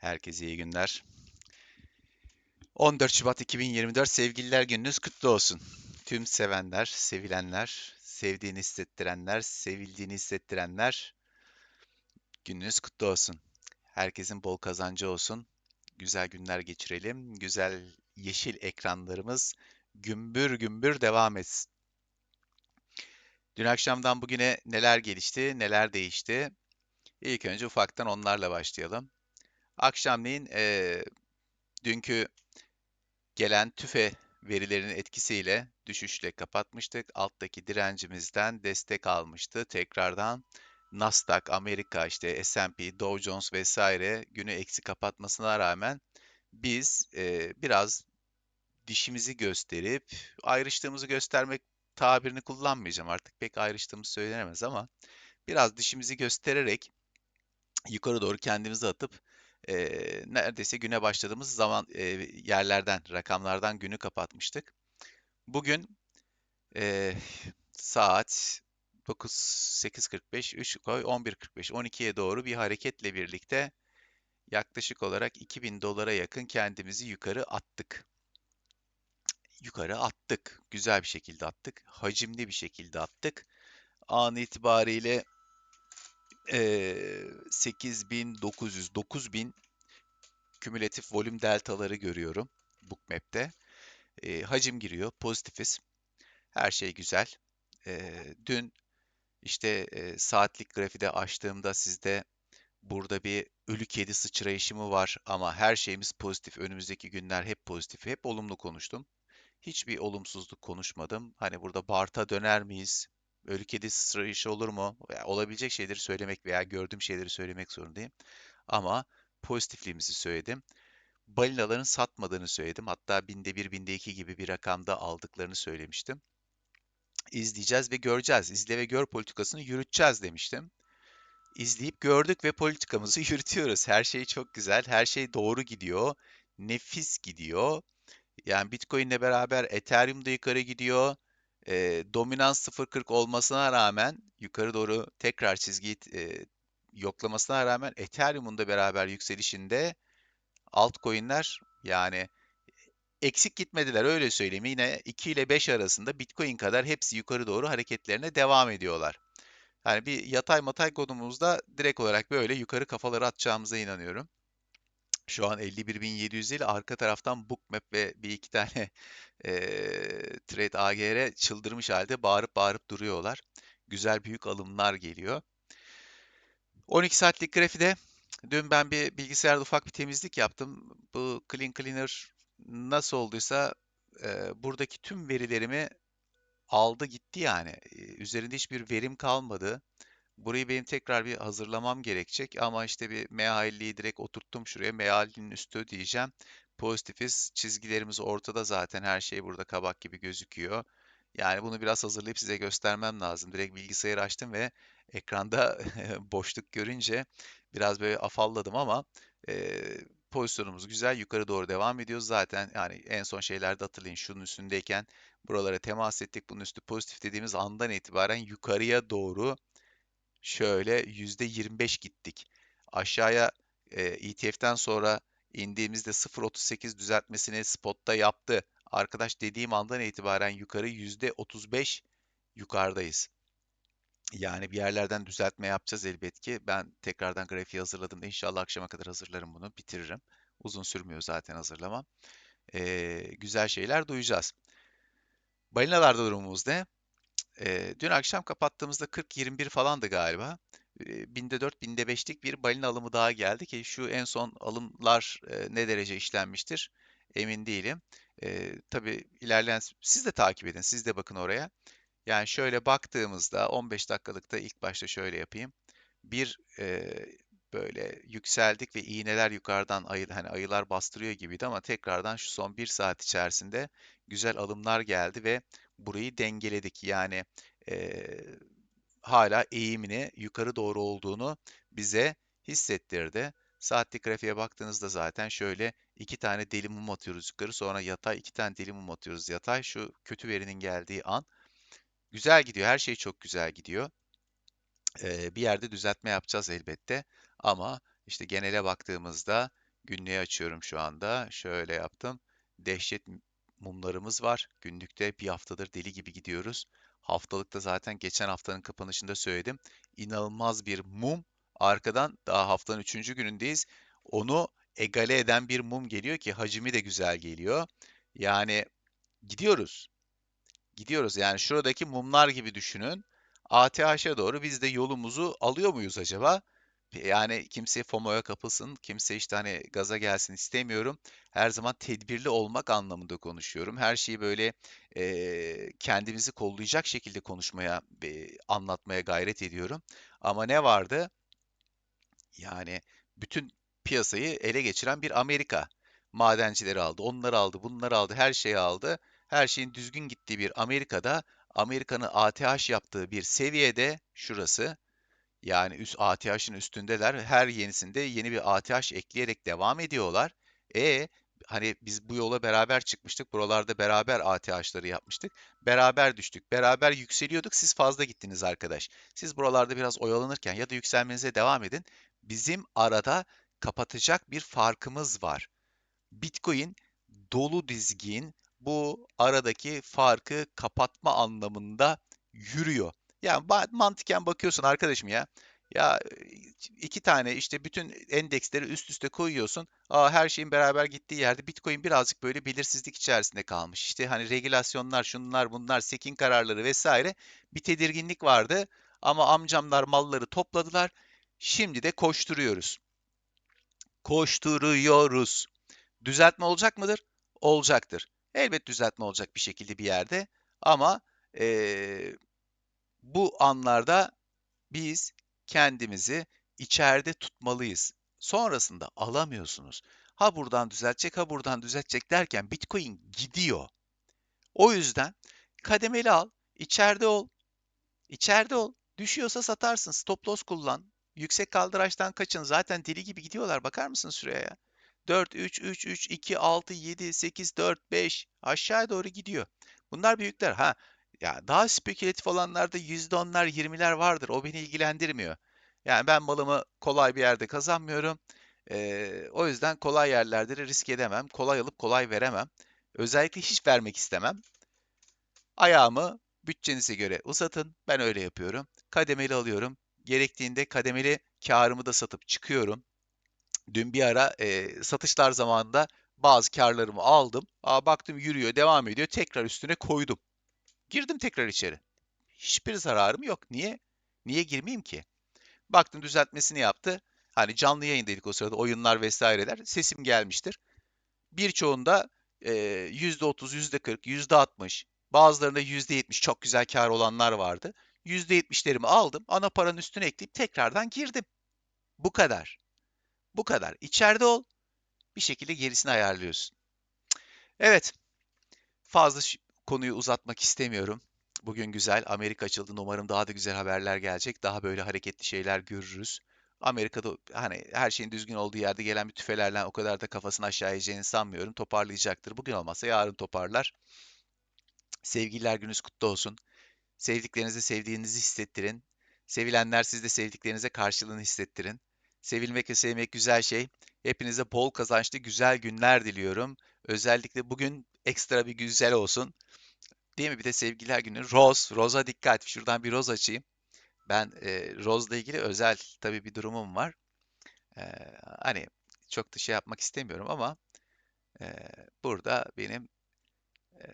Herkese iyi günler. 14 Şubat 2024 Sevgililer Gününüz kutlu olsun. Tüm sevenler, sevilenler, sevdiğini hissettirenler, sevildiğini hissettirenler gününüz kutlu olsun. Herkesin bol kazancı olsun. Güzel günler geçirelim. Güzel yeşil ekranlarımız gümbür gümbür devam etsin. Dün akşamdan bugüne neler gelişti, neler değişti? İlk önce ufaktan onlarla başlayalım. Akşamleyin e, dünkü gelen tüfe verilerinin etkisiyle düşüşle kapatmıştık. Alttaki direncimizden destek almıştı. Tekrardan Nasdaq, Amerika, işte S&P, Dow Jones vesaire günü eksi kapatmasına rağmen biz e, biraz dişimizi gösterip ayrıştığımızı göstermek tabirini kullanmayacağım artık pek ayrıştığımız söylenemez ama biraz dişimizi göstererek yukarı doğru kendimizi atıp e, neredeyse güne başladığımız zaman e, yerlerden, rakamlardan günü kapatmıştık. Bugün e, saat 9, 8.45, 3 koy 11.45, 12'ye doğru bir hareketle birlikte yaklaşık olarak 2000 dolara yakın kendimizi yukarı attık. Yukarı attık. Güzel bir şekilde attık. Hacimli bir şekilde attık. An itibariyle e, 8900, 9000 kümülatif volüm deltaları görüyorum Bookmap'te. E, hacim giriyor, pozitifiz. Her şey güzel. E, dün işte e, saatlik grafide açtığımda sizde burada bir ölü kedi sıçrayışı mı var ama her şeyimiz pozitif. Önümüzdeki günler hep pozitif. Hep olumlu konuştum. Hiçbir olumsuzluk konuşmadım. Hani burada Bart'a döner miyiz? Ölü kedi sıçrayışı olur mu? Olabilecek şeyleri söylemek veya gördüğüm şeyleri söylemek zorundayım. Ama pozitifliğimizi söyledim. Balinaların satmadığını söyledim. Hatta binde bir, binde iki gibi bir rakamda aldıklarını söylemiştim. İzleyeceğiz ve göreceğiz. İzle ve gör politikasını yürüteceğiz demiştim. İzleyip gördük ve politikamızı yürütüyoruz. Her şey çok güzel, her şey doğru gidiyor, nefis gidiyor. Yani Bitcoin ile beraber Ethereum da yukarı gidiyor. E, dominans 0.40 olmasına rağmen yukarı doğru tekrar çizgiyi e, yoklamasına rağmen Ethereum'un da beraber yükselişinde altcoin'ler yani eksik gitmediler öyle söyleyeyim. Yine 2 ile 5 arasında Bitcoin kadar hepsi yukarı doğru hareketlerine devam ediyorlar. Yani bir yatay matay kodumuzda direkt olarak böyle yukarı kafaları atacağımıza inanıyorum. Şu an 51.700 ile arka taraftan Bookmap ve bir iki tane e, Trade AGR çıldırmış halde bağırıp bağırıp duruyorlar. Güzel büyük alımlar geliyor. 12 saatlik grafide dün ben bir bilgisayarda ufak bir temizlik yaptım. Bu Clean Cleaner nasıl olduysa e, buradaki tüm verilerimi aldı gitti yani. E, üzerinde hiçbir verim kalmadı. Burayı benim tekrar bir hazırlamam gerekecek ama işte bir mealliği direkt oturttum şuraya. Meallinin üstü diyeceğim. Pozitifiz. Çizgilerimiz ortada zaten. Her şey burada kabak gibi gözüküyor. Yani bunu biraz hazırlayıp size göstermem lazım. Direkt bilgisayarı açtım ve ekranda boşluk görünce biraz böyle afalladım ama e, pozisyonumuz güzel. Yukarı doğru devam ediyoruz. Zaten yani en son şeylerde hatırlayın şunun üstündeyken buralara temas ettik. Bunun üstü pozitif dediğimiz andan itibaren yukarıya doğru şöyle %25 gittik. Aşağıya e, ETF'den sonra indiğimizde 0.38 düzeltmesini spotta yaptı. Arkadaş dediğim andan itibaren yukarı %35 yukarıdayız. Yani bir yerlerden düzeltme yapacağız elbet ki. Ben tekrardan grafiği hazırladım. İnşallah akşama kadar hazırlarım bunu, bitiririm. Uzun sürmüyor zaten hazırlamam. Ee, güzel şeyler duyacağız. Balinalarda durumumuz ne? Ee, dün akşam kapattığımızda 40-21 falandı galiba. Ee, binde 4, binde 5'lik bir balina alımı daha geldi ki şu en son alımlar e, ne derece işlenmiştir emin değilim. Ee, tabii ilerleyen siz de takip edin, siz de bakın oraya. Yani şöyle baktığımızda 15 dakikalıkta ilk başta şöyle yapayım. Bir e, böyle yükseldik ve iğneler yukarıdan ayı, hani ayılar bastırıyor gibiydi ama tekrardan şu son bir saat içerisinde güzel alımlar geldi ve burayı dengeledik. Yani e, hala eğimini yukarı doğru olduğunu bize hissettirdi. Saatlik grafiğe baktığınızda zaten şöyle iki tane deli mum atıyoruz yukarı sonra yatay iki tane deli mum atıyoruz yatay şu kötü verinin geldiği an. Güzel gidiyor her şey çok güzel gidiyor. Ee, bir yerde düzeltme yapacağız elbette ama işte genele baktığımızda Günlüğü açıyorum şu anda. Şöyle yaptım. Dehşet mumlarımız var. Günlükte bir haftadır deli gibi gidiyoruz. Haftalıkta zaten geçen haftanın kapanışında söyledim. İnanılmaz bir mum. Arkadan daha haftanın üçüncü günündeyiz. Onu egale eden bir mum geliyor ki hacmi de güzel geliyor. Yani gidiyoruz. Gidiyoruz. Yani şuradaki mumlar gibi düşünün. ATH'e doğru biz de yolumuzu alıyor muyuz acaba? Yani kimse FOMO'ya kapılsın, kimse işte hani gaza gelsin istemiyorum. Her zaman tedbirli olmak anlamında konuşuyorum. Her şeyi böyle eee, kendimizi kollayacak şekilde konuşmaya, e, anlatmaya gayret ediyorum. Ama ne vardı? Yani bütün piyasayı ele geçiren bir Amerika. Madencileri aldı, onları aldı, bunları aldı, her şeyi aldı. Her şeyin düzgün gittiği bir Amerika'da, Amerika'nın ATH yaptığı bir seviyede şurası. Yani üst ATH'ın üstündeler. Her yenisinde yeni bir ATH ekleyerek devam ediyorlar. E hani biz bu yola beraber çıkmıştık. Buralarda beraber ATH'ları yapmıştık. Beraber düştük. Beraber yükseliyorduk. Siz fazla gittiniz arkadaş. Siz buralarda biraz oyalanırken ya da yükselmenize devam edin. Bizim arada kapatacak bir farkımız var. Bitcoin dolu dizgin bu aradaki farkı kapatma anlamında yürüyor. Yani mantıken bakıyorsun arkadaşım ya. Ya iki tane işte bütün endeksleri üst üste koyuyorsun. Aa, her şeyin beraber gittiği yerde Bitcoin birazcık böyle belirsizlik içerisinde kalmış. İşte hani regülasyonlar, şunlar, bunlar, sekin kararları vesaire bir tedirginlik vardı. Ama amcamlar malları topladılar. Şimdi de koşturuyoruz. Koşturuyoruz. Düzeltme olacak mıdır? Olacaktır. Elbet düzeltme olacak bir şekilde bir yerde. Ama eee, bu anlarda biz kendimizi içeride tutmalıyız. Sonrasında alamıyorsunuz. Ha buradan düzeltecek, ha buradan düzeltecek derken Bitcoin gidiyor. O yüzden kademeli al, içeride ol, içeride ol. Düşüyorsa satarsın, stop loss kullan. Yüksek kaldıraçtan kaçın. Zaten deli gibi gidiyorlar. Bakar mısın süreye ya? 4, 3, 3, 3, 2, 6, 7, 8, 4, 5 aşağıya doğru gidiyor. Bunlar büyükler. Ha ya daha spekülatif olanlarda %10'lar, 20'ler vardır. O beni ilgilendirmiyor. Yani ben malımı kolay bir yerde kazanmıyorum. Ee, o yüzden kolay yerlerde de risk edemem. Kolay alıp kolay veremem. Özellikle hiç vermek istemem. Ayağımı bütçenize göre uzatın. Ben öyle yapıyorum. Kademeli alıyorum. Gerektiğinde kademeli karımı da satıp çıkıyorum. Dün bir ara e, satışlar zamanında bazı karlarımı aldım. Aa, baktım yürüyor, devam ediyor. Tekrar üstüne koydum. Girdim tekrar içeri. Hiçbir zararım yok. Niye? Niye girmeyeyim ki? Baktım düzeltmesini yaptı. Hani canlı yayındaydık o sırada oyunlar vesaireler. Sesim gelmiştir. Birçoğunda e, %30, %40, %60, bazılarında %70 çok güzel kar olanlar vardı. %70'lerimi aldım. Ana paranın üstüne ekleyip tekrardan girdim. Bu kadar. Bu kadar. İçeride ol. Bir şekilde gerisini ayarlıyorsun. Evet. Fazla konuyu uzatmak istemiyorum. Bugün güzel. Amerika açıldı. Umarım daha da güzel haberler gelecek. Daha böyle hareketli şeyler görürüz. Amerika'da hani her şeyin düzgün olduğu yerde gelen bir tüfelerle o kadar da kafasını aşağı eğeceğini sanmıyorum. Toparlayacaktır. Bugün olmazsa yarın toparlar. Sevgililer gününüz kutlu olsun. Sevdiklerinize sevdiğinizi hissettirin. Sevilenler siz de sevdiklerinize karşılığını hissettirin. Sevilmek ve sevmek güzel şey. Hepinize bol kazançlı güzel günler diliyorum. Özellikle bugün ekstra bir güzel olsun. Değil mi? Bir de sevgililer günü. Roz, Roz'a dikkat. Şuradan bir roz açayım. Ben e, Roz'la ilgili özel tabii bir durumum var. E, hani çok da şey yapmak istemiyorum ama e, burada benim e,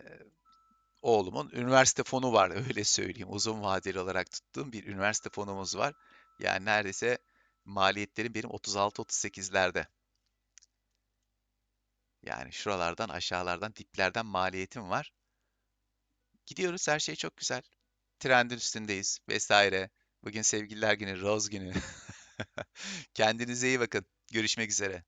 oğlumun üniversite fonu var öyle söyleyeyim. Uzun vadeli olarak tuttuğum bir üniversite fonumuz var. Yani neredeyse maliyetlerim benim 36-38'lerde. Yani şuralardan aşağılardan diplerden maliyetim var. Gidiyoruz her şey çok güzel. Trendin üstündeyiz vesaire. Bugün sevgililer günü, Rose günü. Kendinize iyi bakın. Görüşmek üzere.